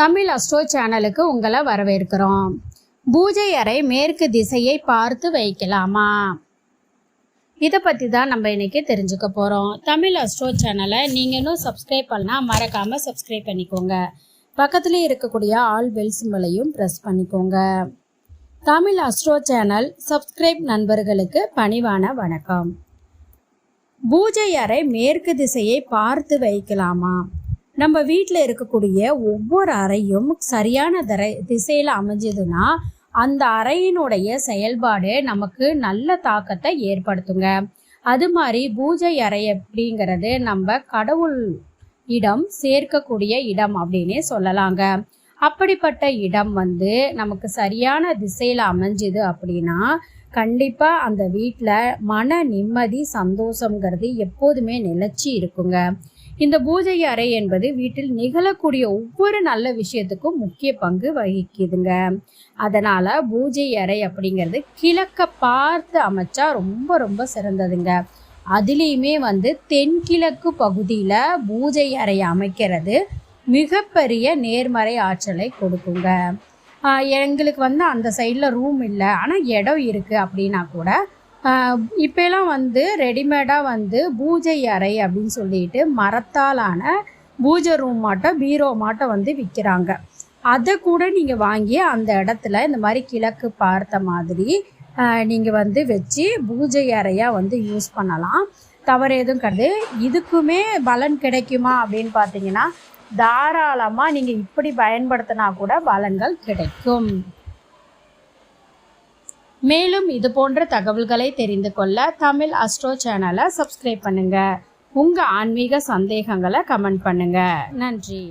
Tamil astro சேனலுக்கு உங்களை வரவேற்கிறோம். பூஜை அறை மேற்கு திசையை பார்த்து வைக்கலாமா? இதை பற்றி தான் நம்ம இன்னைக்கு தெரிஞ்சுக்க போகிறோம் தமிழ் அஸ்ட்ரோ சேனலை நீங்கள் இன்னும் சப்ஸ்கிரைப் பண்ணால் மறக்காமல் சப்ஸ்கிரைப் பண்ணிக்கோங்க. பக்கத்துலேயே இருக்கக்கூடிய ஆல் பெல் சிம்பலையும் ப்ரெஸ் பண்ணிக்கோங்க. தமிழ் அஸ்ட்ரோ சேனல் சப்ஸ்கிரைப் நண்பர்களுக்கு பணிவான வணக்கம். பூஜை அறை மேற்கு திசையை பார்த்து வைக்கலாமா? நம்ம வீட்டில் இருக்கக்கூடிய ஒவ்வொரு அறையும் சரியான தரை திசையில் அமைஞ்சதுன்னா அந்த அறையினுடைய செயல்பாடு நமக்கு நல்ல தாக்கத்தை ஏற்படுத்துங்க. அது மாதிரி பூஜை அறை அப்படிங்கிறது நம்ம கடவுள் இடம் சேர்க்கக்கூடிய இடம் அப்படின்னே சொல்லலாங்க. அப்படிப்பட்ட இடம் வந்து நமக்கு சரியான திசையில் அமைஞ்சுது அப்படின்னா கண்டிப்பாக அந்த வீட்டில் மன நிம்மதி சந்தோஷங்கிறது எப்போதுமே நிலச்சி இருக்குங்க. இந்த பூஜை அறை என்பது வீட்டில் நிகழக்கூடிய ஒவ்வொரு நல்ல விஷயத்துக்கும் முக்கிய பங்கு வகிக்குதுங்க. அதனால் பூஜை அறை அப்படிங்கிறது கிழக்க பார்த்து அமைச்சா ரொம்ப ரொம்ப சிறந்ததுங்க. அதுலேயுமே வந்து தென்கிழக்கு பகுதியில் பூஜை அறை அமைக்கிறது மிகப்பெரிய நேர்மறை ஆற்றலை கொடுக்குங்க. எங்களுக்கு வந்து அந்த சைடில் ரூம் இல்லை. ஆனால் இடம் இருக்குது அப்படின்னா கூட இப்போலாம் வந்து ரெடிமேடாக வந்து பூஜை அறை அப்படின்னு சொல்லிட்டு மரத்தாலான பூஜை ரூம் மாட்டோம் பீரோ மாட்டம் வந்து விற்கிறாங்க அதை கூட நீங்கள் வாங்கி அந்த இடத்துல இந்த மாதிரி கிழக்கு பார்த்த மாதிரி நீங்கள் வந்து வச்சு பூஜை அறையாக வந்து யூஸ் பண்ணலாம். தவறு எதுவும் கிடையாது. இதுக்குமே பலன் கிடைக்குமா அப்படின்னு பார்த்தீங்கன்னா தாராளமாக நீங்கள் இப்படி பயன்படுத்தினா கூட பலன்கள் கிடைக்கும். மேலும் இது போன்ற தகவல்களை தெரிந்து கொள்ள தமிழ் அஸ்ட்ரோ சேனலை சப்ஸ்கிரைப் பண்ணுங்கள் உங்கள் ஆன்மீக சந்தேகங்களை கமெண்ட் பண்ணுங்கள் நன்றி.